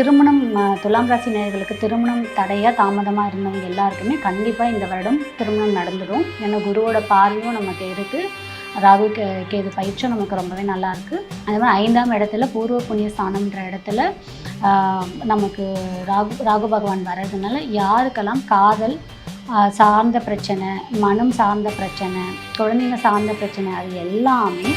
திருமணம் துலாம் ராசி நேர்களுக்கு திருமணம் தடையாக தாமதமாக இருந்தவங்க எல்லாருக்குமே கண்டிப்பாக இந்த வருடம் திருமணம் நடந்துடும். ஏன்னா குருவோட பார்வையும் நமக்கு இருக்குது ராகு கே கேது பயிற்சியும் நமக்கு ரொம்பவே நல்லாயிருக்கு அதே மாதிரி ஐந்தாம் இடத்துல பூர்வ புண்ணிய ஸ்தானம்ன்ற இடத்துல நமக்கு ராகு ராகு பகவான் வர்றதுனால யாருக்கெல்லாம் காதல் சார்ந்த பிரச்சனை மனம் சார்ந்த பிரச்சனை குழந்தைங்க சார்ந்த பிரச்சனை அது எல்லாமே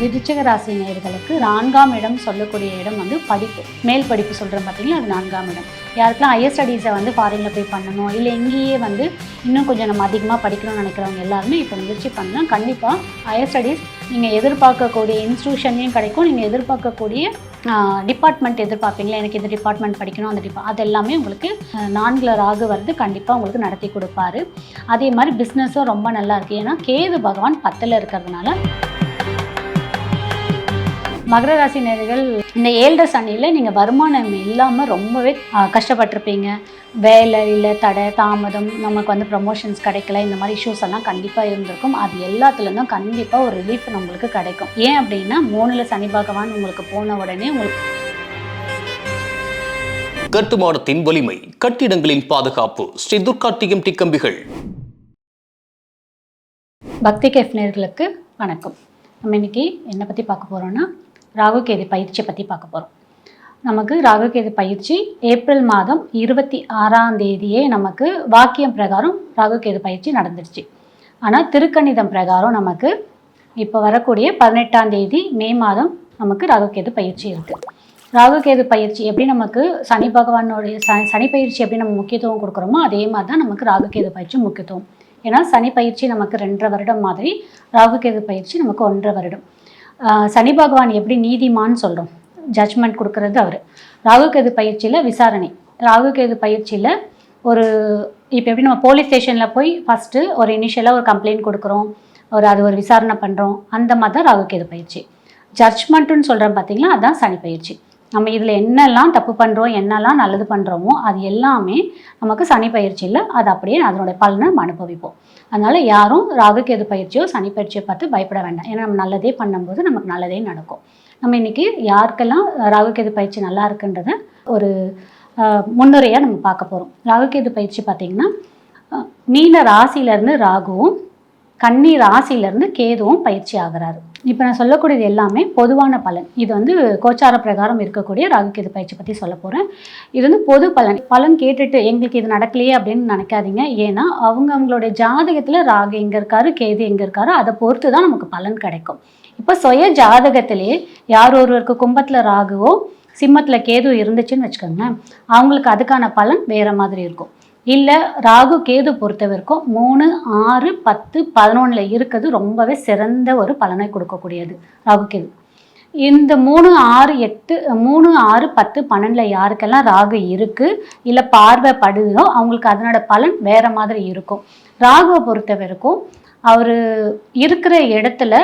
விருச்சிக ராசி நேர்களுக்கு நான்காம் இடம் சொல்லக்கூடிய இடம் வந்து படிப்பு. மேல் படிப்பு சொல்கிறோம் பார்த்தீங்களா அது நான்காம் இடம். யாருக்கெல்லாம் ஹையர் ஸ்டடீஸை வந்து ஃபாரினில் போய் பண்ணணும் இல்லை இங்கேயே வந்து இன்னும் கொஞ்சம் நம்ம அதிகமாக படிக்கணும்னு நினைக்கிறவங்க எல்லாருமே இப்போ முயற்சி பண்ணலாம் கண்டிப்பாக ஹையர் ஸ்டடீஸ் நீங்கள் எதிர்பார்க்கக்கூடிய இன்ஸ்டியூஷன்லையும் கிடைக்கும். நீங்கள் எதிர்பார்க்கக்கூடிய டிபார்ட்மெண்ட் எதிர்பார்ப்பீங்களா? எனக்கு இந்த டிபார்ட்மெண்ட் படிக்கணும்? அந்த டிபா அது எல்லாமே உங்களுக்கு நான்கில் ராகு வருது. கண்டிப்பாக உங்களுக்கு நடத்தி கொடுப்பாரு. அதே மாதிரி பிஸ்னஸும் ரொம்ப நல்லா இருக்குது ஏன்னா கேது பகவான் பத்தில் இருக்கிறதுனால மகர ராசி நேர்கள் இந்த ஏழரை சனியில் நீங்கள் வருமானம் இல்லாமல் ரொம்பவே கஷ்டப்பட்டிருப்பீங்க. வேலை இல்லை தடை தாமதம் நமக்கு வந்து ப்ரமோஷன்ஸ் கிடைக்கல இந்த மாதிரி இஷ்யூஸ் எல்லாம் கண்டிப்பாக இருந்திருக்கும். அது எல்லாத்துலேருந்தும் கண்டிப்பாக ஒரு ரிலீஃப் நம்மளுக்கு கிடைக்கும். ஏன் அப்படின்னா மூணில் சனி பகவான் உங்களுக்கு போன உடனே உங்களுக்கு கட்டுமானத்தின் வலிமை கட்டிடங்களின் பாதுகாப்பு ஸ்ரீ துர்கா டிஎம்டி கம்பிகள் பக்தி கேஃப் நேர்களுக்கு வணக்கம். நம்ம இன்னைக்கு என்ன பற்றி பார்க்க போகிறோம்னா ராகு கேது பயிற்சியை பற்றி பார்க்க போகிறோம் நமக்கு ராகு கேது பயிற்சி ஏப்ரல் மாதம் இருபத்தி ஆறாம் தேதியே நமக்கு வாக்கியம் பிரகாரம் ராகு கேது பயிற்சி நடந்துடுச்சு ஆனால் திருக்கணிதம் பிரகாரம் நமக்கு இப்போ வரக்கூடிய பதினெட்டாம் தேதி மே மாதம் நமக்கு ராகு கேது பயிற்சி இருக்குது ராகு கேது பயிற்சி எப்படி நமக்கு சனி பகவானுடைய ச சனி பயிற்சி எப்படி நம்ம முக்கியத்துவம் கொடுக்குறோமோ அதே மாதிரி தான் நமக்கு ராகு கேது பயிற்சி முக்கியத்துவம். ஏன்னா சனி பயிற்சி நமக்கு ரெண்டரை வருடம் மாதிரி ராகு கேது பயிற்சி நமக்கு ஒன்றரை வருடம். சனி பகவான் எப்படி நீதிமான்னு சொல்கிறோம் ஜட்ஜ்மெண்ட் கொடுக்கறது அவர். ராகு கேது பயிற்சியில் விசாரணை. ராகு கேது பயிற்சியில் ஒரு இப்போ எப்படி நம்ம போலீஸ் ஸ்டேஷனில் போய் ஃபஸ்ட்டு ஒரு இனிஷியலாக ஒரு கம்ப்ளைண்ட் கொடுக்குறோம். ஒரு அது ஒரு விசாரணை பண்ணுறோம் அந்த மாதிரி தான் ராகு கேது பயிற்சி. ஜட்ஜ்மெண்ட்டுன்னு சொல்கிறோம் பார்த்தீங்களா அதுதான் சனி பயிற்சி. நம்ம இதில் என்னெல்லாம் தப்பு பண்ணுறோம் என்னெல்லாம் நல்லது பண்ணுறோமோ அது எல்லாமே நமக்கு சனி பயிற்சியில் அது அப்படியே அதனுடைய பலனை நம்ம அனுபவிப்போம். அதனால் யாரும் ராகு கேது பயிற்சியோ சனி பயிற்சியோ பார்த்து பயப்பட வேண்டாம். ஏன்னா நம்ம நல்லதே பண்ணும்போது நமக்கு நல்லதே நடக்கும். நம்ம இன்றைக்கி யாருக்கெல்லாம் ராகு கேது பயிற்சி நல்லா இருக்குன்றத ஒரு முன்னுரையாக நம்ம பார்க்க போகிறோம் ராகு கேது பயிற்சி பார்த்திங்கன்னா மீன ராசியிலேருந்து ராகுவும் கன்னி ராசியிலேருந்து கேதுவும் பயிற்சி ஆகிறாரு. இப்போ நான் சொல்லக்கூடியது எல்லாமே பொதுவான பலன். இது வந்து கோச்சார பிரகாரம் இருக்கக்கூடிய ராகு கேது பயிற்சி பற்றி சொல்ல போகிறேன் இது வந்து பொது பலன். பலன் கேட்டுட்டு எங்களுக்கு இது நடக்கலையே அப்படின்னு நினைக்காதீங்க. ஏன்னா அவங்க அவங்களுடைய ஜாதகத்தில் ராகு எங்கே இருக்காரு கேது எங்கே இருக்காரோ அதை பொறுத்து தான் நமக்கு பலன் கிடைக்கும். இப்போ சுய ஜாதகத்திலே யார் ஒருவருக்கு கும்பத்தில் ராகுவோ சிம்மத்தில் கேது இருந்துச்சுன்னு வச்சுக்கோங்களேன் அவங்களுக்கு அதுக்கான பலன் வேறு மாதிரி இருக்கும். இல்லை ராகு கேது பொறுத்தவரைக்கும் மூணு ஆறு பத்து பதினொன்றில் இருக்கிறது ரொம்பவே சிறந்த ஒரு பலனை கொடுக்கக்கூடியது ராகு கேது. இந்த மூணு ஆறு எட்டு மூணு ஆறு பத்து பன்னெண்டில் யாருக்கெல்லாம் ராகு இருக்குது இல்லை பார்வை படுதோ அவங்களுக்கு அதனோட பலன் வேறு மாதிரி இருக்கும். ராகுவை பொறுத்த வரைக்கும் அவர் இருக்கிற இடத்துல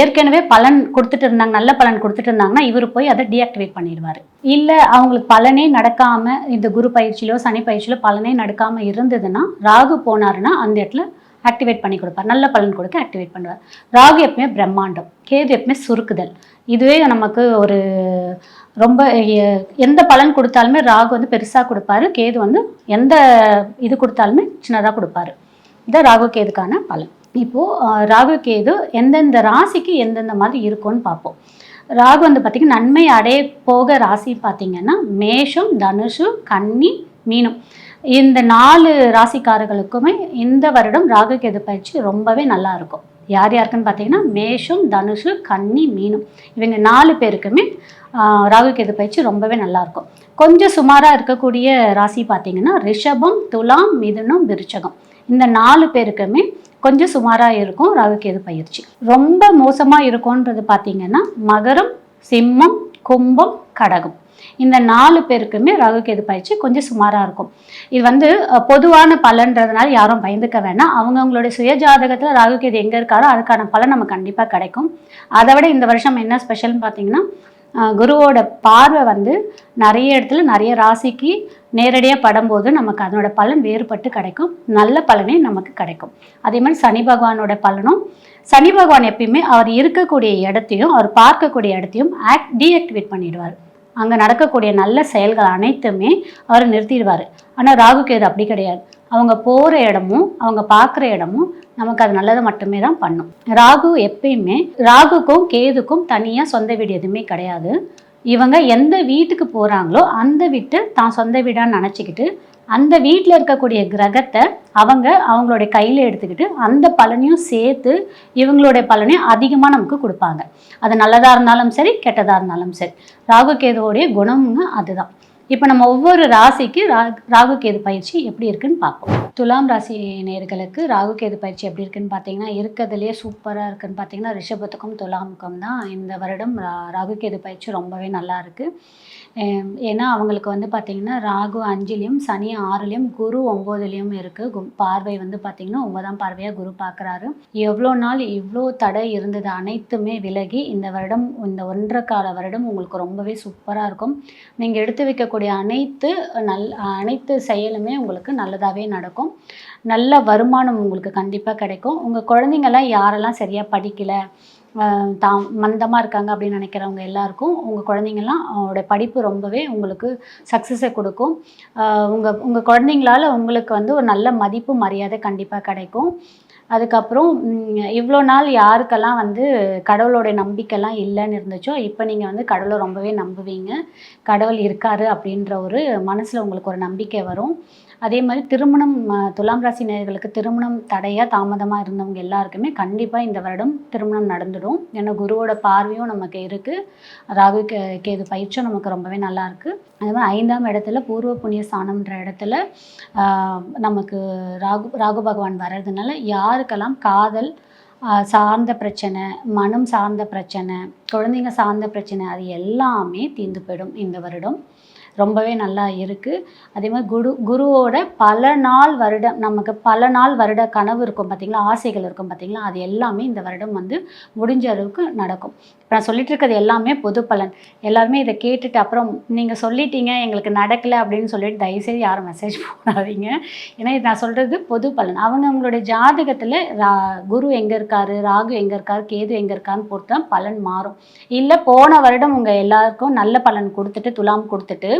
ஏற்கனவே பலன் கொடுத்துட்டு இருந்தாங்க நல்ல பலன் கொடுத்துட்டு இருந்தாங்கன்னா இவர் போய் அதை டீஆக்டிவேட் பண்ணிடுவார். இல்லை அவங்களுக்கு பலனே நடக்காமல் இந்த குரு பயிற்சியிலோ சனி பயிற்சியிலோ பலனே நடக்காமல் இருந்ததுன்னா ராகு போனாருன்னா அந்த இடத்துல ஆக்டிவேட் பண்ணி கொடுப்பார். நல்ல பலன் கொடுக்க ஆக்டிவேட் பண்ணுவார். ராகு எப்பவுமே பிரம்மாண்டம் கேது எப்பவுமே சுருக்குதல். இதுவே நமக்கு ஒரு ரொம்ப எந்த பலன் கொடுத்தாலுமே ராகு வந்து பெருசாக கொடுப்பாரு கேது வந்து எந்த இது கொடுத்தாலுமே சின்னதாக கொடுப்பாரு. இதான் ராகு கேதுக்கான பலன். இப்போது ராகு கேது எந்தெந்த ராசிக்கு எந்தெந்த மாதிரி இருக்கும்னு பார்ப்போம். ராகு வந்து பார்த்திங்கன்னா நன்மை அடைய போக ராசி பார்த்திங்கன்னா மேஷம் தனுஷு கன்னி மீனம். இந்த நாலு ராசிக்காரர்களுக்குமே இந்த வருடம் ராகு கேது பயிற்சி ரொம்பவே நல்லா இருக்கும். யார் யாருக்குன்னு பார்த்தீங்கன்னா மேஷம் தனுஷு கன்னி மீனம். இவங்க நாலு பேருக்குமே ராகு கேது பயிற்சி ரொம்பவே நல்லாயிருக்கும் கொஞ்சம் சுமாராக இருக்கக்கூடிய ராசி பார்த்தீங்கன்னா ரிஷபம் துலாம் மிதுனம் விருச்சகம். இந்த நாலு பேருக்குமே கொஞ்சம் சுமாராக இருக்கும் ராகுகேது பயிற்சி. ரொம்ப மோசமாக இருக்கும்ன்றது பார்த்தீங்கன்னா மகரம் சிம்மம் கும்பம் கடகம். இந்த நாலு பேருக்குமே ராகு கேது பயிற்சி கொஞ்சம் சுமாராக இருக்கும். இது வந்து பொதுவான பலன்றதுனால யாரும் பயந்துக்க வேணாம். அவங்கவுங்களுடைய சுயஜாதகத்தில் ராகுகேது ராகு கேது எங்கே இருக்காரோ அதுக்கான பலன் நமக்கு கண்டிப்பாக கிடைக்கும். அதை விட இந்த வருஷம் என்ன ஸ்பெஷல்னு பார்த்தீங்கன்னா குருவோட பார்வை வந்து நிறைய இடத்துல நிறைய ராசிக்கு நேரடியாக படும்போது நமக்கு அதனோட பலன் வேறுபட்டு கிடைக்கும். நல்ல பலனே நமக்கு கிடைக்கும். அதே மாதிரி சனி பகவானோட பலனும் சனி பகவான் எப்பயுமே அவர் இருக்கக்கூடிய இடத்தையும் அவர் பார்க்கக்கூடிய இடத்தையும் ஆக்ட் டீஆக்டிவேட் பண்ணிடுவார். அங்கே நடக்கக்கூடிய நல்ல செயல்கள் அனைத்துமே அவர் நிறுத்திடுவார். ஆனால் ராகு கேது அப்படி கிடையாது. அவங்க போகிற இடமும் அவங்க பார்க்குற இடமும் நமக்கு அது நல்லதை மட்டுமே தான் பண்ணும். ராகு எப்பயுமே ராகுக்கும் கேதுக்கும் தனியாக சொந்த வீடு எதுவுமே கிடையாது. இவங்க எந்த வீட்டுக்கு போகிறாங்களோ அந்த வீட்டை தான் சொந்த வீடான்னு நினச்சிக்கிட்டு அந்த வீட்டில் இருக்கக்கூடிய கிரகத்தை அவங்க அவங்களுடைய கையில் எடுத்துக்கிட்டு அந்த பலனையும் சேர்த்து இவங்களுடைய பலனையும் அதிகமாக நமக்கு கொடுப்பாங்க. அது நல்லதாக இருந்தாலும் சரி கெட்டதாக இருந்தாலும் சரி. ராகு கேதுவோடைய குணம்ங்க அதுதான். இப்போ நம்ம ஒவ்வொரு ராசிக்கு ரா ராகு கேது பயிற்சி எப்படி இருக்குன்னு பார்ப்போம். துலாம் ராசி நேர்களுக்கு ராகு கேது பயிற்சி எப்படி இருக்குன்னு பார்த்தீங்கன்னா இருக்கிறதுலே சூப்பராக இருக்குன்னு பார்த்தீங்கன்னா ரிஷபத்துக்கும் துலாமுக்கும் தான் இந்த வருடம் ரா- ராகு கேது பயிற்சி ரொம்பவே நல்லா இருக்குது ஏன்னா அவங்களுக்கு வந்து பார்த்தீங்கன்னா ராகு அஞ்சுலேயும் சனி ஆறுலேயும் குரு ஒம்போதுலேயும் இருக்குது பார்வை வந்து பார்த்தீங்கன்னா ஒன்பதாம் பார்வையாக குரு பார்க்குறாரு எவ்வளோ நாள் இவ்வளோ தடை இருந்தது அனைத்துமே விலகி இந்த வருடம் இந்த ஒன்றரை கால வருடம் உங்களுக்கு ரொம்பவே சூப்பராக இருக்கும். நீங்கள் எடுத்து வைக்கக்கூடிய அனைத்து நல் அனைத்து செயலுமே உங்களுக்கு நல்லதாகவே நடக்கும். நல்ல வருமானம் உங்களுக்கு கண்டிப்பாக கிடைக்கும். உங்கள் குழந்தைங்கள்லாம் யாரெல்லாம் சரியாக படிக்கலை தாம் மந்தமாக இருக்காங்க அப்படின்னு நினைக்கிறவங்க எல்லாருக்கும் உங்கள் குழந்தைங்கள்லாம் அவங்களோட படிப்பு ரொம்பவே உங்களுக்கு சக்ஸஸை கொடுக்கும். உங்கள் உங்கள் குழந்தைங்களால உங்களுக்கு வந்து ஒரு நல்ல மதிப்பு மரியாதை கண்டிப்பாக கிடைக்கும். அதுக்கப்புறம் இவ்வளோ நாள் யாருக்கெல்லாம் வந்து கடவுளோட நம்பிக்கைலாம் இல்லைன்னு இருந்துச்சோ இப்போ நீங்கள் வந்து கடவுளை ரொம்பவே நம்புவீங்க. கடவுள் இருக்காரு அப்படின்ற ஒரு மனசில் உங்களுக்கு ஒரு நம்பிக்கை வரும். அதே மாதிரி திருமணம் துலாம் ராசி நேர்களுக்கு திருமணம் தடையாக தாமதமாக இருந்தவங்க எல்லாருக்குமே கண்டிப்பாக இந்த வருடம் திருமணம் நடந்துடும். ஏன்னா குருவோட பார்வையும் நமக்கு இருக்குது ராகு கே கேது பயிற்சியும் நமக்கு ரொம்பவே நல்லாயிருக்கு அதே மாதிரி ஐந்தாம் இடத்துல பூர்வ புண்ணிய ஸ்தானம்ன்ற இடத்துல நமக்கு ராகு ராகு பகவான் வர்றதுனால யாருக்கெல்லாம் காதல் சார்ந்த பிரச்சனை மனம் சார்ந்த பிரச்சனை குழந்தைங்க சார்ந்த பிரச்சனை அது எல்லாமே தீர்ந்து போயிடும் இந்த வருடம். ரொம்பவே நல்லா இருக்குது அதே மாதிரி குரு குருவோட பல நாள் வருடம் நமக்கு பல நாள் வருட கனவு இருக்கும் பார்த்தீங்களா ஆசைகள் இருக்கும் பார்த்தீங்களா அது எல்லாமே இந்த வருடம் வந்து முடிஞ்ச அளவுக்கு நடக்கும். இப்போ நான் சொல்லிட்டு இருக்கிறது எல்லாமே பொது பலன். எல்லாருமே இதை கேட்டுட்டு அப்புறம் நீங்கள் சொல்லிட்டீங்க எங்களுக்கு நடக்கலை அப்படின்னு சொல்லிட்டு தயவுசெய்து யாரும் மெசேஜ் போடாதீங்க. ஏன்னா இது நான் சொல்கிறது பொது பலன். அவங்க அவங்களுடைய ஜாதகத்தில் ரா குரு எங்கே இருக்காரு ராகு எங்கே இருக்காரு கேது எங்கே இருக்காருன்னு பொறுத்து தான் பலன் மாறும். இல்லை போன வருடம் உங்கள் எல்லாருக்கும் நல்ல பலன் கொடுத்துட்டு துலாம் கொடுத்துட்டு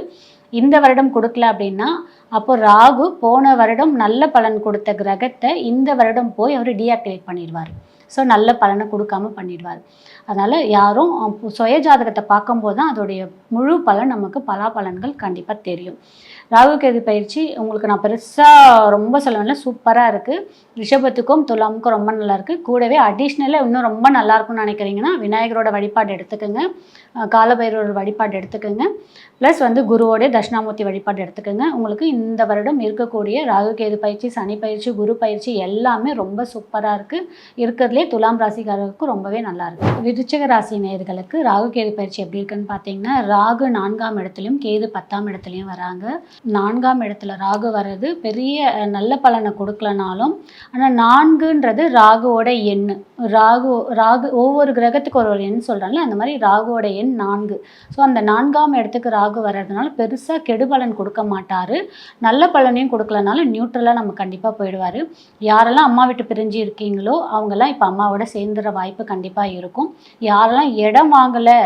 இந்த வருடம் கொடுக்கல அப்படின்னா அப்போ ராகு போன வருடம் நல்ல பலன் கொடுத்த கிரகத்தை இந்த வருடம் போய் அவர் டீஆக்டிவேட் பண்ணிடுவார். ஸோ நல்ல பலனை கொடுக்காம பண்ணிடுவார். அதனால் யாரும் சுய ஜாதகத்தை பார்க்கும்போது தான் அதோடைய முழு பலன் நமக்கு பலாபலன்கள் கண்டிப்பாக தெரியும். ராகு கேது பயிற்சி? உங்களுக்கு நான் பெருசாக ரொம்ப சொல்ல சூப்பராக இருக்குது ரிஷபத்துக்கும் துலாமுக்கும் ரொம்ப நல்லாயிருக்கு கூடவே அடிஷ்னலாக இன்னும் ரொம்ப நல்லா இருக்கும்னு நினைக்கிறீங்கன்னா விநாயகரோட வழிபாடு எடுத்துக்கோங்க. காலபைரோட வழிபாடு எடுத்துக்கோங்க. ப்ளஸ் வந்து குருவோடைய தட்சிணாமூர்த்தி வழிபாடு எடுத்துக்கோங்க. உங்களுக்கு இந்த வருடம் இருக்கக்கூடிய ராகு கேது பயிற்சி சனி பயிற்சி குரு பயிற்சி எல்லாமே ரொம்ப சூப்பராக இருக்குது இருக்கிறதுலே துலாம் ராசிக்காரருக்கு ரொம்பவே நல்லாயிருக்கு விருச்சக விருச்சிக ராசி நேர்களுக்கு ராகு கேது பயிற்சி எப்படி இருக்குன்னு பார்த்தீங்கன்னா ராகு நான்காம் இடத்துலையும் கேது பத்தாம் இடத்துலையும் வராங்க. நான்காம் இடத்துல ராகு வர்றது பெரிய நல்ல பலனை கொடுக்கலனாலும் ஆனால் நான்குன்றது ராகுவோட எண். ராகு ராகு ஒவ்வொரு கிரகத்துக்கு ஒரு ஒரு எண் சொல்கிறாங்களே அந்த மாதிரி ராகுவோட எண் நான்கு. ஸோ அந்த நான்காம் இடத்துக்கு ராகு வர்றதுனால பெருசாக கெடுபலன் கொடுக்க மாட்டார். நல்ல பலனையும் கொடுக்கலனாலும் நியூட்ரலாக நம்ம கண்டிப்பாக போயிடுவார். யாரெல்லாம் அம்மா விட்டு பிரிஞ்சு இருக்கீங்களோ அவங்கெல்லாம் இப்போ அம்மாவோட சேர்ந்துற வாய்ப்பு கண்டிப்பாக இருக்கும். யாரெல்லாம் இடம் வாங்கலை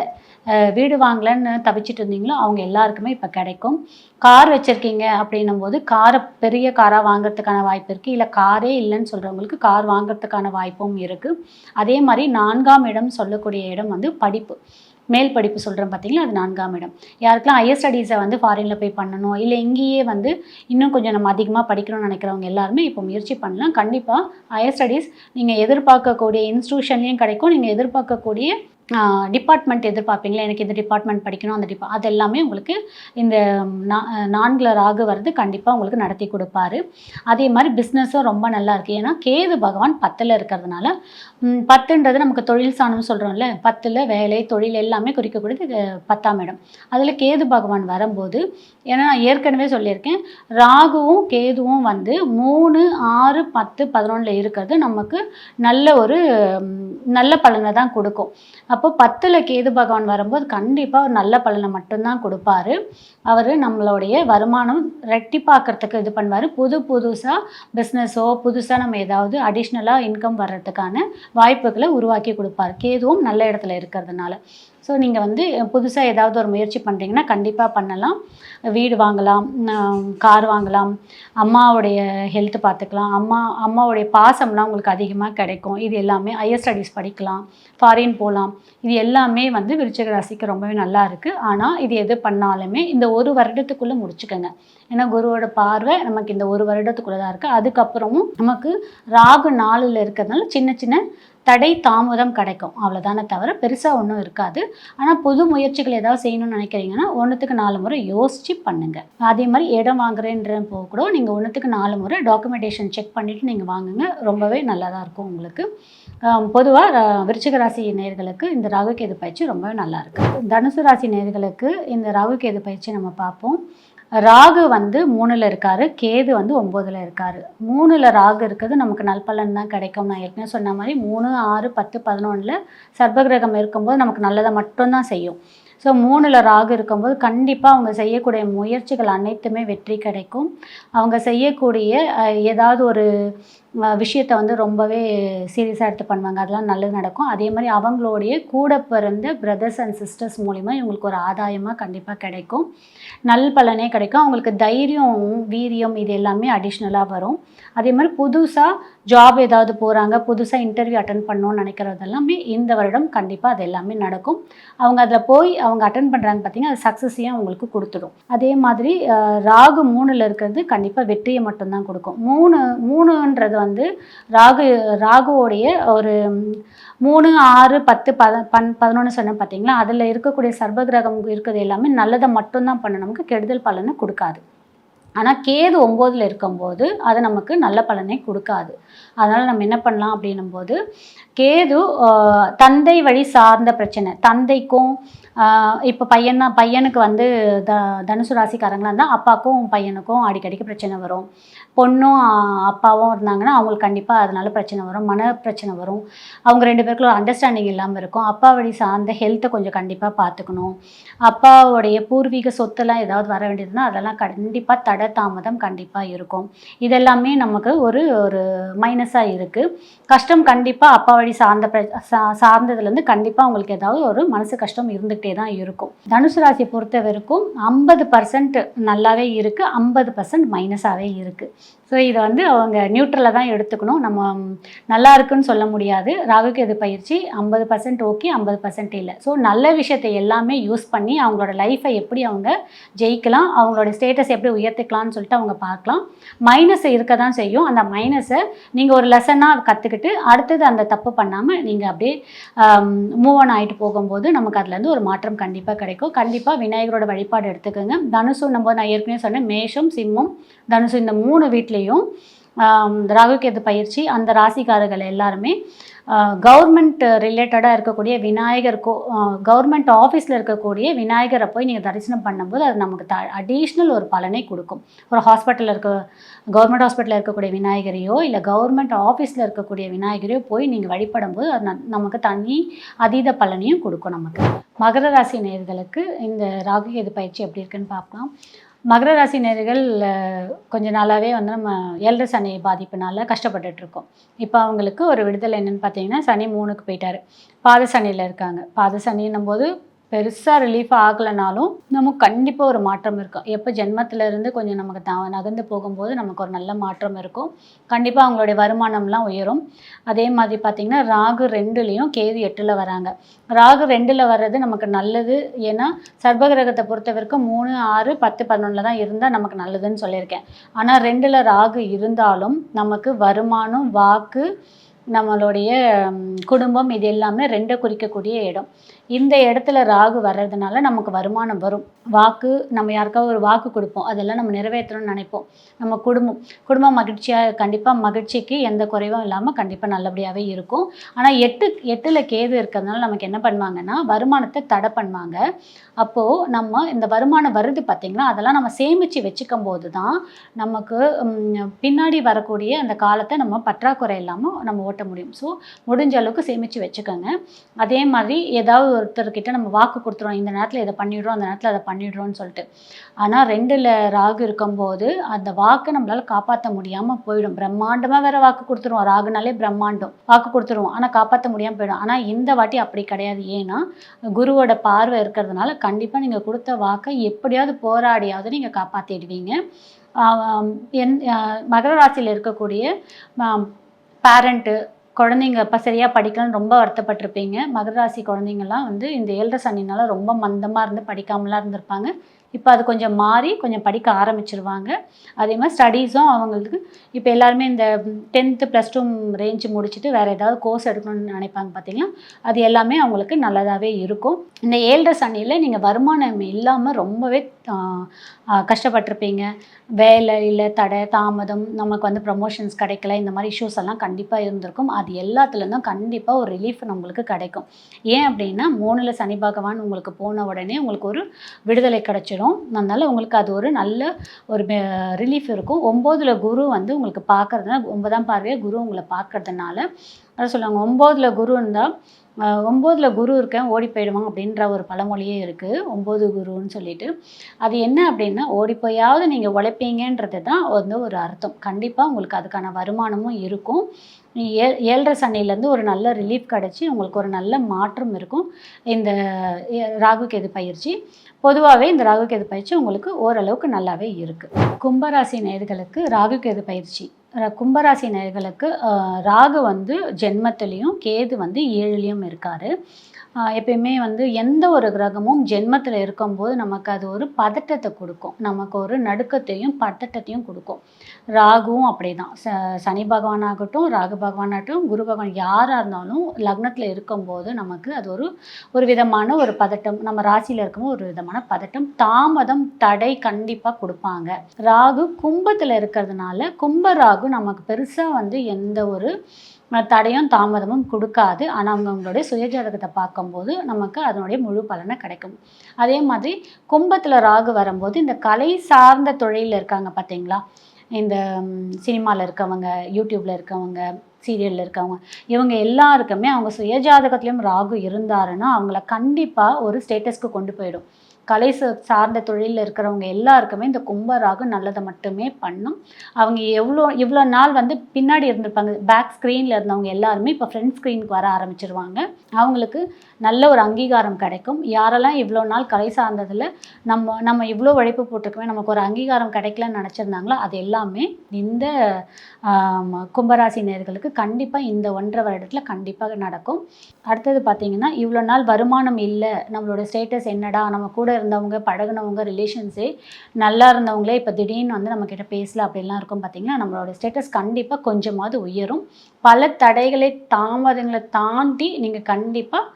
வீடு வாங்கலைன்னு தவிச்சிட்டு இருந்தீங்களோ அவங்க எல்லாருக்குமே இப்போ கிடைக்கும். கார் வச்சுருக்கீங்க அப்படின்னும் போது காரை பெரிய காராக வாங்குறதுக்கான வாய்ப்பு இருக்குது இல்லை காரே இல்லைன்னு சொல்கிறவங்களுக்கு கார் வாங்குறதுக்கான வாய்ப்பும் இருக்குது அதே மாதிரி நான்காம் இடம் சொல்லக்கூடிய இடம் வந்து படிப்பு. மேல் படிப்பு சொல்கிறேன் பார்த்தீங்களா அது நான்காம் இடம். யாருக்கெல்லாம் ஹையர் ஸ்டடீஸை வந்து ஃபாரினில் போய் பண்ணணும் இல்லை இங்கேயே வந்து இன்னும் கொஞ்சம் நம்ம அதிகமாக படிக்கணும்னு நினைக்கிறவங்க எல்லாருமே இப்போ முயற்சி பண்ணலாம். கண்டிப்பாக ஹையர் ஸ்டடீஸ் நீங்கள் எதிர்பார்க்கக்கூடிய இன்ஸ்டியூஷன்லேயும் கிடைக்கும். நீங்கள் எதிர்பார்க்கக்கூடிய டிபார்ட்மெண்ட் எதிர்பார்ப்பீங்களா? எனக்கு இந்த டிபார்ட்மெண்ட் படிக்கணும்? அந்த டிபா அது எல்லாமே உங்களுக்கு இந்த நான்கில் ராகு வர்றது கண்டிப்பாக உங்களுக்கு நடத்தி கொடுப்பாரு. அதே மாதிரி பிஸ்னஸும் ரொம்ப நல்லா இருக்குது ஏன்னா கேது பகவான் பத்தில் இருக்கிறதுனால பத்துன்றது நமக்கு தொழில் சாணம் சொல்கிறோம்ல பத்தில் வேலை தொழில் எல்லாமே குறிக்கக்கூடியது பத்தாம் இடம். அதில் கேது பகவான் வரும்போது ஏன்னா நான் ஏற்கனவே சொல்லியிருக்கேன் ராகுவும் கேதுவும் வந்து மூணு ஆறு பத்து பதினொன்றில் இருக்கிறது நமக்கு நல்ல ஒரு நல்ல பலனை தான் கொடுக்கும். அப்போ பத்தில் கேது பகவான் வரும்போது கண்டிப்பாக ஒரு நல்ல பலனை மட்டும்தான் கொடுப்பாரு. அவர் நம்மளுடைய வருமானம் ரெட்டிப்பாக்கிறதுக்கு இது பண்ணுவார். புது புதுசாக பிஸ்னஸோ புதுசாக நம்ம ஏதாவது அடிஷ்னலாக இன்கம் வர்றதுக்கான வாய்ப்புகளை உருவாக்கி கொடுப்பார். கேதுவும் நல்ல இடத்துல இருக்கிறதுனால. ஸோ நீங்கள் வந்து புதுசாக ஏதாவது ஒரு முயற்சி பண்ணுறீங்கன்னா கண்டிப்பாக பண்ணலாம். வீடு வாங்கலாம் கார் வாங்கலாம் அம்மாவுடைய ஹெல்த் பார்த்துக்கலாம். அம்மா அம்மாவுடைய பாசம்லாம் உங்களுக்கு அதிகமாக கிடைக்கும். இது எல்லாமே ஹையர் ஸ்டடீஸ் படிக்கலாம் ஃபாரின் போகலாம். இது எல்லாமே வந்து விருச்சக ராசிக்கு ரொம்பவே நல்லா இருக்குது ஆனால் இது எது பண்ணாலுமே இந்த ஒரு வருடத்துக்குள்ளே முடிச்சுக்கோங்க. ஏன்னா குருவோட பார்வை நமக்கு இந்த ஒரு வருடத்துக்குள்ளே தான் இருக்குது அதுக்கப்புறமும் நமக்கு ராகு நாளில் இருக்கிறதுனால சின்ன சின்ன தடை தாமதம் கிடைக்கும். அவ்வளோதானே தவிர பெருசாக ஒன்றும் இருக்காது. ஆனால் புது முயற்சிகள் ஏதாவது செய்யணும்னு நினைக்கிறீங்கன்னா ஒன்றுத்துக்கு நாலு முறை யோசித்து பண்ணுங்கள் அதே மாதிரி இடம் வாங்குறேன்ற போக கூட நீங்கள் ஒன்றுத்துக்கு நாலு முறை டாக்குமெண்டேஷன் செக் பண்ணிவிட்டு நீங்கள் வாங்குங்க. ரொம்பவே நல்லா தான் இருக்கும் உங்களுக்கு. பொதுவாக விருச்சிக ராசி நேர்களுக்கு இந்த ராகுகேது பயிற்சி ரொம்பவே நல்லாயிருக்கு தனுசு ராசி நேர்களுக்கு இந்த ராகுகேது பயிற்சி நம்ம பார்ப்போம். ராகு வந்து மூணில் இருக்காரு கேது வந்து ஒம்போதில் இருக்காரு. மூணில் ராகு இருக்கிறது நமக்கு நல்பலன் தான் கிடைக்கும். நான் ஏற்கனவே சொன்ன மாதிரி மூணு ஆறு பத்து பதினொன்றில் சர்பகிரகம் இருக்கும்போது நமக்கு நல்லதை மட்டும்தான் செய்யும். ஸோ மூணில் ராகு இருக்கும்போது கண்டிப்பாக அவங்க செய்யக்கூடிய முயற்சிகள் அனைத்துமே வெற்றி கிடைக்கும். அவங்க செய்யக்கூடிய ஏதாவது ஒரு விஷயத்தை வந்து ரொம்பவே சீரியஸாக எடுத்து பண்ணுவாங்க. அதெல்லாம் நல்லது நடக்கும். அதே மாதிரி அவங்களுடைய கூட பிறந்த பிரதர்ஸ் அண்ட் சிஸ்டர்ஸ் மூலிமா இவங்களுக்கு ஒரு ஆதாயமாக கண்டிப்பாக கிடைக்கும். நல் பலனே கிடைக்கும். அவங்களுக்கு தைரியம் வீரியம் இது எல்லாமே அடிஷ்னலாக வரும். அதே மாதிரி புதுசாக ஜாப் ஏதாவது போகிறாங்க புதுசாக இன்டர்வியூ அட்டன் பண்ணணும்னு நினைக்கிறது எல்லாமே இந்த வருடம் கண்டிப்பாக அது எல்லாமே நடக்கும். அவங்க அதில் போய் அவங்க அட்டன் பண்ணுறாங்க பார்த்தீங்கன்னா அது சக்ஸஸையும் அவங்களுக்கு கொடுத்துடும். அதே மாதிரி ராகு மூணில் இருக்கிறது கண்டிப்பாக வெற்றியை மட்டும்தான் கொடுக்கும். மூணு மூணுன்றது வந்து ராகு ராகுவோடைய ஒரு மூணு ஆறு பத்து பத பன் பதினொன்று சொன்னேன் பார்த்தீங்களா அதில் இருக்கக்கூடிய சர்வகிரகம் இருக்கிறது எல்லாமே நல்லதை மட்டும்தான் பண்ண நமக்கு கெடுதல் பலனை கொடுக்காது. ஆனால் கேது ஒம்போதில் இருக்கும்போது அது நமக்கு நல்ல பலனை கொடுக்காது. அதனால் நம்ம என்ன பண்ணலாம் அப்படின்னும்போது கேது தந்தை வழி சார்ந்த பிரச்சனை. தந்தைக்கும் இப்போ பையனா பையனுக்கு வந்து த தனுசு ராசிக்காரங்களாக இருந்தால் அப்பாவுக்கும் பையனுக்கும் அடிக்கடிக்கு பிரச்சனை வரும். பொண்ணும் அப்பாவும் இருந்தாங்கன்னா அவங்களுக்கு கண்டிப்பாக அதனால பிரச்சனை வரும். மன பிரச்சனை வரும். அவங்க ரெண்டு பேருக்குள்ள அண்டர்ஸ்டாண்டிங் இல்லாமல் இருக்கும். அப்பா வழி சார்ந்த ஹெல்த்தை கொஞ்சம் கண்டிப்பாக பார்த்துக்கணும் அப்பாவுடைய பூர்வீக சொத்துலாம் ஏதாவது வர வேண்டியதுன்னா அதெல்லாம் கண்டிப்பாக தட தாமதம் கண்டிப்பாக இருக்கும். இதெல்லாமே நமக்கு ஒரு ஒரு மைனஸாக இருக்குது கஷ்டம் கண்டிப்பாக அப்பா வழி சார்ந்த பிர- சார்ந்ததுலேருந்து கண்டிப்பாக உங்களுக்கு ஏதாவது ஒரு மனசு கஷ்டம் இருந்துகிட்டே தான் இருக்கும். தனுசு ராசியை பொறுத்த வரைக்கும் ஐம்பது பர்சன்ட் நல்லாவே இருக்குது ஐம்பது பர்சன்ட் மைனஸாகவே இருக்குது ஸோ இதை வந்து அவங்க நியூட்ரலாக தான் எடுத்துக்கணும். நம்ம நல்லா இருக்குன்னு சொல்ல முடியாது. ராகுகேது பயிற்சி? ஐம்பது பர்சன்ட் ஓகே ஐம்பது பர்சன்ட் இல்லை. ஸோ நல்ல விஷயத்தை எல்லாமே யூஸ் பண்ணி அவங்களோட லைஃப்பை எப்படி அவங்க ஜெயிக்கலாம் அவங்களோட ஸ்டேட்டஸ் எப்படி உயர்த்திக்கலாம்னு சொல்லிட்டு அவங்க பார்க்கலாம். மைனஸ் இருக்க தான் செய்யும். அந்த மைனஸை நீங்கள் ஒரு லெசனாக கற்றுக்கிட்டு அடுத்தது அந்த தப்பு பண்ணாமல் நீங்கள் அப்படியே மூவ் ஆன் ஆகிட்டு போகும்போது நமக்கு அதுலேருந்து ஒரு மாற்றம் கண்டிப்பாக கிடைக்கும். கண்டிப்பாக விநாயகரோட வழிபாடு எடுத்துக்கோங்க. தனுசு நம்ம நான் ஏற்கனவே சொன்னேன் மேஷம் சிம்மம் தனுசு இந்த மூணு வீட்லேயும் ராகுகேது பயிற்சி அந்த ராசிக்காரர்கள் எல்லாருமே கவர்மெண்ட் ரிலேட்டடாக இருக்கக்கூடிய விநாயகர் கோ கவர்மெண்ட் ஆஃபீஸில் இருக்கக்கூடிய விநாயகரை போய் நீங்கள் தரிசனம் பண்ணும்போது அது நமக்கு த அடிஷ்னல் ஒரு பலனை கொடுக்கும். ஒரு ஹாஸ்பிட்டலில் இருக்க கவர்மெண்ட் ஹாஸ்பிட்டலில் இருக்கக்கூடிய விநாயகரையோ இல்லை கவர்மெண்ட் ஆஃபீஸில் இருக்கக்கூடிய விநாயகரையோ போய் நீங்கள் வழிபடும்போது அது ந- நமக்கு தனி அதீத பலனையும் கொடுக்கும் நமக்கு. மகர ராசி நேர்களுக்கு இந்த ராகு கேது பயிற்சி எப்படி இருக்குன்னு பார்க்கலாம். மகர ராசி நேர்கள் கொஞ்ச நாளாகவே வந்து நம்ம ஏழரை சனி பாதிப்புனால கஷ்டப்பட்டுட்டு இருக்கோம் இப்போ அவங்களுக்கு ஒரு விடுதலை என்னன்னு பார்த்தீங்கன்னா சனி மூணுக்கு போயிட்டாரு. பாத சனியில் இருக்காங்க. பாத சனின்னும் போது பெருசாக ரிலீஃப் ஆகலைனாலும் நமக்கு கண்டிப்பாக ஒரு மாற்றம் இருக்கும். எப்போ ஜென்மத்திலேருந்து கொஞ்சம் நமக்கு த நகர்ந்து போகும்போது நமக்கு ஒரு நல்ல மாற்றம் இருக்கும். கண்டிப்பாக அவங்களுடைய வருமானம்லாம் உயரும். அதே மாதிரி பார்த்திங்கன்னா ராகு ரெண்டுலேயும் கேது எட்டில் வராங்க. ராகு ரெண்டில் வர்றது நமக்கு நல்லது. ஏன்னா சர்பகிரகத்தை பொறுத்த வரைக்கும் மூணு ஆறு பத்து பதினொன்றில் தான் இருந்தால் நமக்கு நல்லதுன்னு சொல்லியிருக்கேன். ஆனால் ரெண்டில் ராகு இருந்தாலும் நமக்கு வருமானம் வாக்கு நம்மளுடைய குடும்பம் இது எல்லாமே ரெண்டை குறிக்கக்கூடிய இடம். இந்த இடத்துல ராகு வர்றதுனால நமக்கு வருமானம் வரும். வாக்கு நம்ம யாருக்காவது ஒரு வாக்கு கொடுப்போம். அதெல்லாம் நம்ம நிறைவேற்றணும்னு நினைப்போம். நம்ம குடும்பம் குடும்பம் மகிழ்ச்சியாக கண்டிப்பாக மகிழ்ச்சிக்கு எந்த குறைவும் இல்லாமல் கண்டிப்பாக நல்லபடியாகவே இருக்கும். ஆனால் எட்டு எட்டில் கேது இருக்கிறதுனால நமக்கு என்ன பண்ணுவாங்கன்னா வருமானத்தை தடை பண்ணுவாங்க. அப்போது நம்ம இந்த வருமானம் வருது பார்த்திங்கன்னா அதெல்லாம் நம்ம சேமித்து வச்சுக்கும் போது தான் நமக்கு பின்னாடி வரக்கூடிய அந்த காலத்தை நம்ம பற்றாக்குறை இல்லாமல் நம்ம ஓட்ட முடியும். ஸோ முடிஞ்ச அளவுக்கு சேமித்து வச்சுக்கோங்க. அதே மாதிரி ஏதாவது ஒருத்தர்கிட்ட நம்ம வாக்கு கொடுத்துருவோம் இந்த நேரத்தில் இதை பண்ணிடுறோம் அந்த நேரத்தில் அதை பண்ணிடுறோம்னு சொல்லிட்டு. ஆனால் ரெண்டில் ராகு இருக்கும்போது அந்த வாக்கை நம்மளால் காப்பாற்ற முடியாமல் போயிடும். பிரம்மாண்டமாக வேற வாக்கு கொடுத்துருவோம். ராகுனாலே பிரம்மாண்டம். வாக்கு கொடுத்துருவோம். ஆனால் காப்பாற்ற முடியாமல் போயிடும். ஆனால் இந்த வாட்டி அப்படி கிடையாது. ஏன்னா குருவோட பார்வை இருக்கிறதுனால கண்டிப்பாக நீங்கள் கொடுத்த வாக்கை எப்படியாவது போராடியாவது நீங்கள் காப்பாற்றிடுவீங்க என் மகர ராசியில் இருக்கக்கூடிய பேரண்ட்டு குழந்தைங்க இப்போ சரியாக படிக்கலன்னு ரொம்ப வருத்தப்பட்டிருப்பீங்க. மகர ராசி குழந்தைங்கள்லாம் வந்து இந்த ஏழரை சனினால ரொம்ப மந்தமாக இருந்து படிக்காமலாம் இருந்திருப்பாங்க. இப்போ அது கொஞ்சம் மாறி கொஞ்சம் படிக்க ஆரம்பிச்சிருவாங்க. அதே மாதிரி ஸ்டடீஸும் அவங்களுக்கு இப்போ எல்லாருமே இந்த டென்த்து ப்ளஸ் டூ ரேஞ்சு முடிச்சுட்டு வேறு ஏதாவது கோர்ஸ் எடுக்கணும்னு நினைப்பாங்க பார்த்தீங்கன்னா அது எல்லாமே அவங்களுக்கு நல்லதாகவே இருக்கும். இந்த ஏழரை சனியில் நீங்கள் வருமானம் இல்லாமல் ரொம்பவே கஷ்டப்பட்டிருப்பீங்க. வேலை இல்லை தடை தாமதம் நமக்கு வந்து ப்ரமோஷன்ஸ் கிடைக்கல இந்த மாதிரி இஷ்யூஸ் எல்லாம் கண்டிப்பாக இருந்திருக்கும். அது எல்லாத்துலேருந்தும் கண்டிப்பாக ஒரு ரிலீஃப் நம்மளுக்கு கிடைக்கும். ஏன் அப்படின்னா மூணில் சனி பகவான் உங்களுக்கு போன உடனே உங்களுக்கு ஒரு விடுதலை கிடைச்சிடும் அதனால் உங்களுக்கு அது ஒரு நல்ல ஒரு ரிலீஃப் இருக்கும். ஒம்போதில் குரு வந்து உங்களுக்கு பார்க்கறதுனால ஒன்பதாம் பார்வையாக குரு உங்களை பார்க்கறதுனால அதான் சொல்லுவாங்க ஒம்போதில் குரு இருந்தால் ஒம்போதில் குரு இருக்கேன் ஓடி போயிடுவான் அப்படின்ற ஒரு பழமொழியே இருக்குது ஒம்பது குருன்னு சொல்லிட்டு. அது என்ன அப்படின்னா ஓடி போயாவது நீங்கள் உழைப்பீங்கன்றது தான் வந்து ஒரு அர்த்தம். கண்டிப்பாக உங்களுக்கு அதுக்கான வருமானமும் இருக்கும். ஏ ஏழரை சனிலேருந்து ஒரு நல்ல ரிலீஃப் கிடச்சி உங்களுக்கு ஒரு நல்ல மாற்றம் இருக்கும். இந்த ராகு கேது பயிற்சி. பொதுவாகவே இந்த ராகு கேது பயிற்சி உங்களுக்கு ஓரளவுக்கு நல்லாவே இருக்குது கும்பராசி நேர்களுக்கு ராகு கேது பயிற்சி கும்பராசி நேர்களுக்கு ராகு வந்து ஜென்மத்திலையும் கேது வந்து ஏழுலேயும் இருக்காரு. எப்பயுமே வந்து எந்த ஒரு கிரகமும் ஜென்மத்தில் இருக்கும்போது நமக்கு அது ஒரு பதட்டத்தை கொடுக்கும். நமக்கு ஒரு நடுக்கத்தையும் பதட்டத்தையும் கொடுக்கும். ராகுவும் அப்படி தான் ச சனி பகவான் ஆகட்டும் ராகு பகவான் ஆகட்டும் குரு பகவான் யாராக இருந்தாலும் லக்னத்தில் இருக்கும்போது நமக்கு அது ஒரு ஒரு விதமான ஒரு பதட்டம். நம்ம ராசியில் இருக்கும்போது ஒரு விதமான பதட்டம். தாமதம் தடை கண்டிப்பாக கொடுப்பாங்க. ராகு கும்பத்தில் இருக்கிறதுனால கும்ப ராகு நமக்கு பெருசாக வந்து எந்த ஒரு தடையும் தாமதமும் கொடுக்காது. ஆனால் அவங்க அவங்களுடைய சுயஜாதகத்தை பார்க்கும்போது நமக்கு அதனுடைய முழு பலனை கிடைக்கும். அதே மாதிரி கும்பத்தில் ராகு வரும்போது இந்த கலை சார்ந்த தொழிலில் இருக்காங்க பார்த்தீங்களா இந்த சினிமாவில் இருக்கவங்க யூடியூப்பில் இருக்கவங்க சீரியலில் இருக்கவங்க இவங்க எல்லாருக்குமே அவங்க சுயஜாதகத்துலேயும் ராகு இருந்தாருன்னா அவங்கள கண்டிப்பாக ஒரு ஸ்டேட்டஸ்க்கு கொண்டு போயிடும். கலை சார்ந்த தொழிலில் இருக்கிறவங்க எல்லாருக்குமே இந்த கும்ப ராகு நல்லதை மட்டுமே பண்ணும். அவங்க எவ்வளோ இவ்வளோ நாள் வந்து பின்னாடி இருந்திருப்பாங்க. பேக் ஸ்க்ரீனில் இருந்தவங்க எல்லாருமே இப்போ ஃப்ரண்ட் ஸ்க்ரீனுக்கு வர ஆரம்பிச்சிருவாங்க. அவங்களுக்கு நல்ல ஒரு அங்கீகாரம் கிடைக்கும். யாரெல்லாம் இவ்வளோ நாள் கலை சார்ந்ததில் நம்ம நம்ம இவ்வளோ உழைப்பு போட்டிருக்கோமே நமக்கு ஒரு அங்கீகாரம் கிடைக்கலன்னு நினச்சிருந்தாங்களோ அது எல்லாமே இந்த கும்பராசி நேர்களுக்கு கண்டிப்பாக இந்த ஒன்றரை வருடத்தில் கண்டிப்பாக நடக்கும். அடுத்தது பார்த்திங்கன்னா இவ்வளோ நாள் வருமானம் இல்லை நம்மளோட ஸ்டேட்டஸ் என்னடா நம்ம கூட இருந்தவங்க பழகுனவங்க ரிலேஷன்ஸே நல்லா இருந்தவங்களே இப்போ திடீர்னு வந்து நம்மக்கிட்ட பேசல அப்படிலாம் இருக்கும் பார்த்தீங்கன்னா நம்மளோட ஸ்டேட்டஸ் கண்டிப்பாக கொஞ்சமாவது உயரும். பல தடைகளை தாமதங்களை தாண்டி நீங்கள் கண்டிப்பாக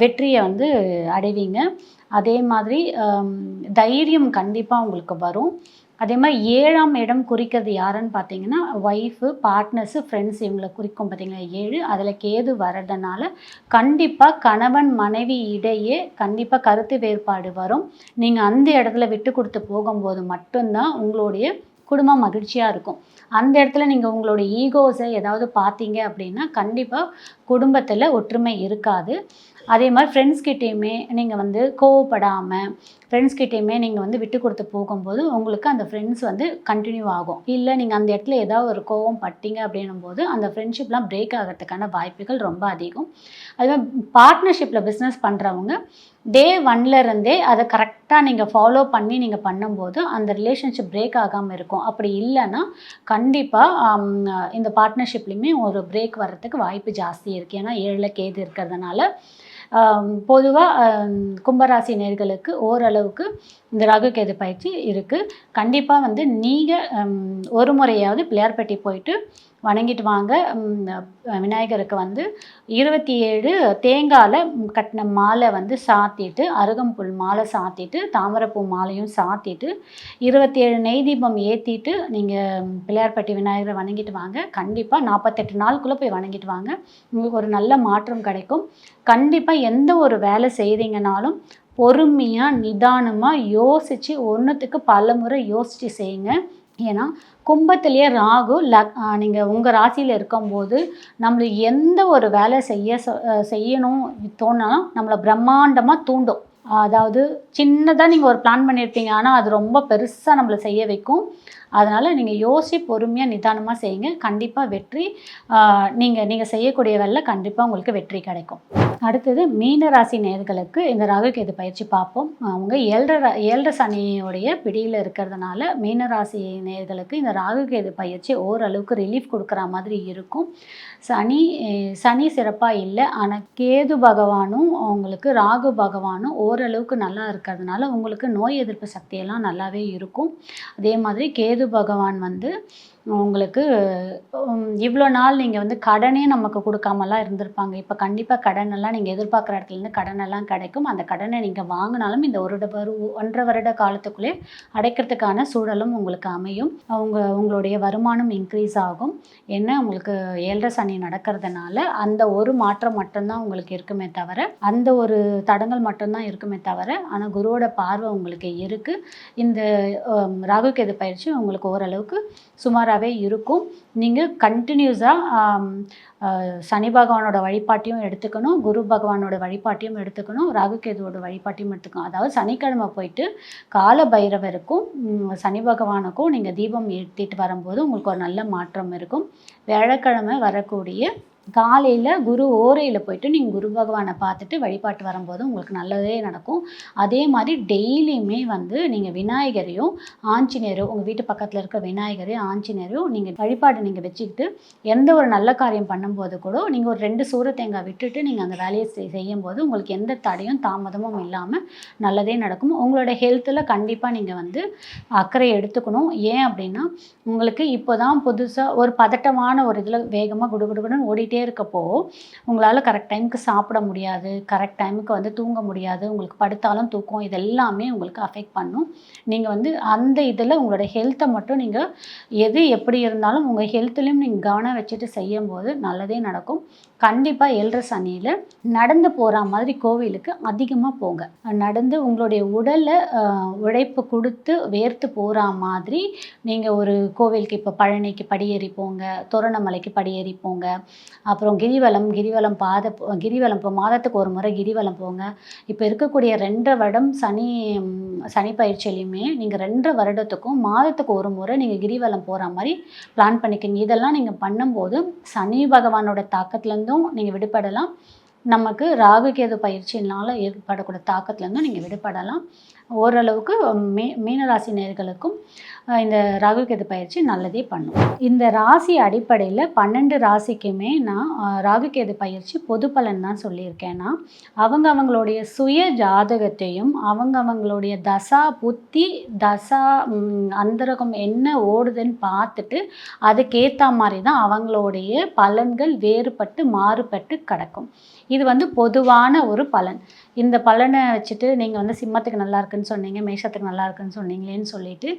வெற்றியை வந்து அடைவீங்க. அதே மாதிரி தைரியம் கண்டிப்பாக உங்களுக்கு வரும். அதே மாதிரி ஏழாம் இடம் குறிக்கிறது யாருன்னு பார்த்தீங்கன்னா ஒய்ஃபு பார்ட்னர்ஸு ஃப்ரெண்ட்ஸ் இவங்களை குறிக்கும் பார்த்தீங்கன்னா ஏழு. அதில் கேது வர்றதுனால கண்டிப்பாக கணவன் மனைவி இடையே கண்டிப்பாக கருத்து வேறுபாடு வரும். நீங்கள் அந்த இடத்துல விட்டு கொடுத்து போகும்போது மட்டும்தான் உங்களுடைய குடும்பம் மகிழ்ச்சியாக இருக்கும். அந்த இடத்துல நீங்கள் உங்களுடைய ஈகோஸை ஏதாவது பார்த்தீங்க அப்படின்னா கண்டிப்பாக குடும்பத்தில் ஒற்றுமை இருக்காது. அதே மாதிரி ஃப்ரெண்ட்ஸ்கிட்டேயுமே நீங்கள் வந்து கோவப்படாமல் ஃப்ரெண்ட்ஸ்கிட்டேயுமே நீங்கள் வந்து விட்டு கொடுத்து போகும்போது உங்களுக்கு அந்த ஃப்ரெண்ட்ஸ் வந்து கண்டினியூ ஆகும். இல்லை நீங்கள் அந்த இடத்துல ஏதாவது ஒரு கோவம் பட்டீங்க அப்படின்னும் போது அந்த ஃப்ரெண்ட்ஷிப்லாம் பிரேக் ஆகிறதுக்கான வாய்ப்புகள் ரொம்ப அதிகம். அதுவே பார்ட்னர்ஷிப்பில் பிஸ்னஸ் பண்ணுறவங்க டே இருந்தே அதை கரெக்டாக நீங்கள் ஃபாலோ பண்ணி நீங்கள் பண்ணும்போது அந்த ரிலேஷன்ஷிப் பிரேக் ஆகாமல் இருக்கும். அப்படி இல்லைன்னா கண்டிப்பாக இந்த பார்ட்னர்ஷிப்லேயுமே ஒரு பிரேக் வர்றதுக்கு வாய்ப்பு ஜாஸ்தி இருக்குது ஏன்னா ஏழில் கேது இருக்கிறதுனால பொதுவாக கும்பராசி நேர்களுக்கு ஓரளவுக்கு இந்த ராகு கேது பயிற்சி இருக்குது கண்டிப்பாக வந்து நீங்கள் ஒரு முறையாவது பிள்ளையார்பட்டி போயிட்டு வணங்கிட்டு வாங்க. விநாயகருக்கு வந்து இருபத்தி ஏழு தேங்காயில் கட்டின மாலை வந்து சாத்திட்டு அருகம்புல் மாலை சாத்திட்டு தாமரைப்பூ மாலையும் சாத்திட்டு இருபத்தி ஏழு நெய் தீபம் ஏற்றிட்டு நீங்கள் பிள்ளையார்பட்டி விநாயகரை வணங்கிட்டு வாங்க. கண்டிப்பாக நாற்பத்தெட்டு நாளுக்குள்ளே போய் வணங்கிட்டு வாங்க. உங்களுக்கு ஒரு நல்ல மாற்றம் கிடைக்கும். கண்டிப்பாக எந்த ஒரு வேலை செய்கிறீங்கனாலும் பொறுமையாக நிதானமாக யோசித்து ஒன்றுத்துக்கு பல முறை யோசித்து செய்யுங்க. ஏன்னா கும்பத்திலேயே ராகு லக் நீங்கள் உங்கள் ராசியில் இருக்கும்போது நம்மளுக்கு எந்த ஒரு வேலை செய்ய செய்யணும் தோணாலும் நம்மளை பிரம்மாண்டமாக தூண்டும். அதாவது சின்னதாக நீங்கள் ஒரு பிளான் பண்ணியிருப்பீங்க ஆனால் அது ரொம்ப பெருசாக நம்மளை செய்ய வைக்கும். அதனால் நீங்கள் யோசி பொறுமையாக நிதானமாக செய்யுங்க. கண்டிப்பாக வெற்றி நீங்கள் நீங்கள் செய்யக்கூடிய வேலை கண்டிப்பாக உங்களுக்கு வெற்றி கிடைக்கும். அடுத்தது மீனராசி நேர்களுக்கு இந்த ராகுகேது பயிற்சி பார்ப்போம். அவங்க ஏழரை ஏழரை சனியோடைய பிடியில் இருக்கிறதுனால மீனராசி நேர்களுக்கு இந்த ராகுகேது பயிற்சி ஓரளவுக்கு ரிலீஃப் கொடுக்குற மாதிரி இருக்கும். சனி சனி சிறப்பாக இல்லை. ஆனால் கேது பகவானும் அவங்களுக்கு ராகு பகவானும் ஓரளவுக்கு நல்லா இருக்கிறதுனால உங்களுக்கு நோய் எதிர்ப்பு சக்தியெல்லாம் நல்லாவே இருக்கும். அதே மாதிரி கேது பகவான் வந்து உங்களுக்கு இவ்வளோ நாள் நீங்கள் வந்து கடனே நமக்கு கொடுக்காமலாம் இருந்திருப்பாங்க. இப்போ கண்டிப்பாக கடனெல்லாம் நீங்கள் எதிர்பார்க்குற இடத்துலேருந்து கடனெல்லாம் கிடைக்கும். அந்த கடனை நீங்கள் வாங்கினாலும் இந்த ஒரு வரு ஒன்றரை வருட காலத்துக்குள்ளே அடைக்கிறதுக்கான சூழலும் உங்களுக்கு அமையும். அவங்க உங்களுடைய வருமானம் இன்க்ரீஸ் ஆகும். என்ன உங்களுக்கு ஏழரை சனி நடக்கிறதுனால அந்த ஒரு மாற்றம் மட்டும்தான் உங்களுக்கு இருக்குமே தவிர அந்த ஒரு தடங்கள் மட்டும்தான் இருக்குமே தவிர ஆனால் குருவோட பார்வை உங்களுக்கு இருக்குது இந்த ராகு கேது பயிற்சி உங்களுக்கு ஓரளவுக்கு சுமாராகவே இருக்கும். நீங்கள் கண்டினியூஸாக சனி பகவானோட வழிபாட்டையும் எடுத்துக்கணும் குரு பகவானோட வழிபாட்டையும் எடுத்துக்கணும் ராகுகேதுவோட வழிபாட்டையும் எடுத்துக்கணும். அதாவது சனிக்கிழமை போயிட்டு கால பைரவருக்கும் சனி பகவானுக்கும் நீங்கள் தீபம் ஏற்றிட்டு வரும்போது உங்களுக்கு ஒரு நல்ல மாற்றம் இருக்கும். வியாழக்கிழமை வரக்கூடிய காலையில் குரு ஓரையில் போயிட்டு நீங்கள் குரு பகவானை பார்த்துட்டு வழிபாட்டு வரும்போது உங்களுக்கு நல்லதே நடக்கும். அதே மாதிரி டெய்லியுமே வந்து நீங்கள் விநாயகரையும் ஆஞ்சநேயரும் உங்கள் வீட்டு பக்கத்தில் இருக்க விநாயகரையும் ஆஞ்சநேயரையும் நீங்கள் வழிபாடு நீங்கள் வச்சுக்கிட்டு எந்த ஒரு நல்ல காரியம் பண்ணும்போது கூட நீங்கள் ஒரு ரெண்டு சூர தேங்காய் விட்டுட்டு நீங்கள் அந்த வேலையை செய்- செய்யும்போது உங்களுக்கு எந்த தடையும் தாமதமும் இல்லாமல் நல்லதே நடக்கும். உங்களோட ஹெல்த்தில் கண்டிப்பாக நீங்கள் வந்து அக்கறை எடுத்துக்கணும். ஏன் அப்படின்னா உங்களுக்கு இப்போ தான் புதுசாக ஒரு பதட்டமான ஒரு இதில் வேகமாக குடுகுடுன்னு ஓடிட்டு இருக்கப்போ உங்களால் கரெக்ட் டைமுக்கு சாப்பிட முடியாது கரெக்ட் டைமுக்கு வந்து தூங்க முடியாது உங்களுக்கு படுத்தாலும் தூக்கம் இது எல்லாமே உங்களுக்கு அஃபெக்ட் பண்ணும். நீங்கள் வந்து அந்த இதில் உங்களோட ஹெல்த்தை மட்டும் நீங்கள் எது எப்படி இருந்தாலும் உங்கள் ஹெல்த்துலேயும் நீங்கள் கவனம் வச்சுட்டு செய்யும்போது நல்லதே நடக்கும். கண்டிப்பாக ஏழரை சனியில் நடந்து போகிற மாதிரி கோவிலுக்கு அதிகமாக போங்க. நடந்து உங்களுடைய உடலை உழைப்பு கொடுத்து வேர்த்து போகிற மாதிரி நீங்கள் ஒரு கோவிலுக்கு இப்போ பழனிக்கு படியேறி போங்க தோரணமலைக்கு படியேறி போங்க. அப்புறம் கிரிவலம் கிரிவலம் பாத கிரிவலம் இப்போ மாதத்துக்கு ஒரு முறை கிரிவலம் போங்க. இப்போ இருக்கக்கூடிய ரெண்டரை வருடம் சனி சனி பயிற்சியிலையுமே நீங்கள் ரெண்டரை வருடத்துக்கும் மாதத்துக்கு ஒரு முறை நீங்கள் கிரிவலம் போகிற மாதிரி பிளான் பண்ணிக்கங்க. இதெல்லாம் நீங்கள் பண்ணும்போது சனி பகவானோட தாக்கத்துலேருந்து இருந்தும் நீங்கள் விடுபடலாம். நமக்கு ராகு கேது பயிற்சியினால் ஏற்படக்கூடிய தாக்கத்துலேருந்து நீங்கள் விடுபடலாம். ஓரளவுக்கு மீ மீனராசி நேர்களுக்கும் இந்த ராகு கேது பயிற்சி நல்லதே பண்ணும். இந்த ராசி அடிப்படையில் பன்னெண்டு ராசிக்குமே நான் ராகு கேது பயிற்சி பொது பலன் தான் சொல்லியிருக்கேன்னா அவங்க அவங்களுடைய சுய ஜாதகத்தையும் அவங்க அவங்களுடைய தசா புத்தி தசா அந்தரகம் என்ன ஓடுதுன்னு பார்த்துட்டு அதுக்கேற்ற மாதிரி தான் அவங்களுடைய பலன்கள் வேறுபட்டு மாறுபட்டு கிடக்கும். இது வந்து பொதுவான ஒரு பலன். இந்த பலனை வச்சுட்டு நீங்கள் வந்து சிம்மத்துக்கு நல்லா இருக்குன்னு சொன்னீங்க மேஷத்துக்கு நல்லா இருக்குன்னு சொன்னீங்களேன்னு சொல்லிட்டு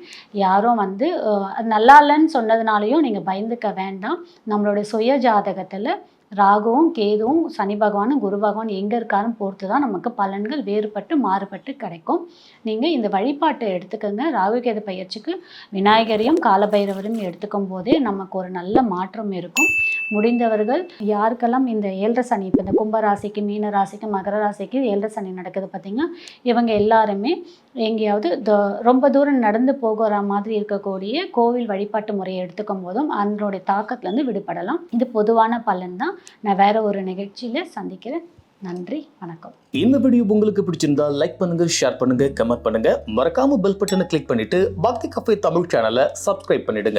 யாரும் வந்து அது நல்லா இல்லைன்னு சொன்னதுனாலையும் நீங்கள் பயந்துக்க வேண்டாம். நம்மளுடைய சுய ஜாதகத்தில் ராகுவும் கேதுவும் சனி பகவானும் குரு பகவான் எங்கே இருக்காருன்னு பொறுத்து தான் நமக்கு பலன்கள் வேறுபட்டு மாறுபட்டு கிடைக்கும். நீங்கள் இந்த வழிபாட்டை எடுத்துக்கோங்க. ராகு கேது பயிற்சிக்கு விநாயகரையும் காலபைரவரையும் எடுத்துக்கும் போதே நமக்கு ஒரு நல்ல மாற்றம் இருக்கும். முடிந்தவர்கள் யாருக்கெல்லாம் இந்த ஏழரை சனி இப்போ இந்த கும்பராசிக்கு மீன ராசிக்கு மகர ராசிக்கு ஏழரை சனி நடக்குது பார்த்திங்கன்னா இவங்க எல்லாருமே எங்கேயாவது ரொம்ப தூரம் நடந்து போகிற மாதிரி இருக்கக்கூடிய கோவில் வழிபாட்டு முறையை எடுத்துக்கும் போதும் அதனுடைய தாக்கத்துலேருந்து விடுபடலாம். இது பொதுவான பலன் தான் நான் வேற ஒரு நிகழ்ச்சியில் சந்திக்கிறேன். நன்றி வணக்கம். இந்த வீடியோ உங்களுக்கு பிடிச்சிருந்தா லைக் பண்ணுங்க ஷேர் பண்ணுங்க கமெண்ட் பண்ணுங்க. மறக்காம பெல் பட்டனை கிளிக் பண்ணிட்டு பக்தி கஃபே தமிழ் சேனலை சப்ஸ்கிரைப் பண்ணிடுங்க.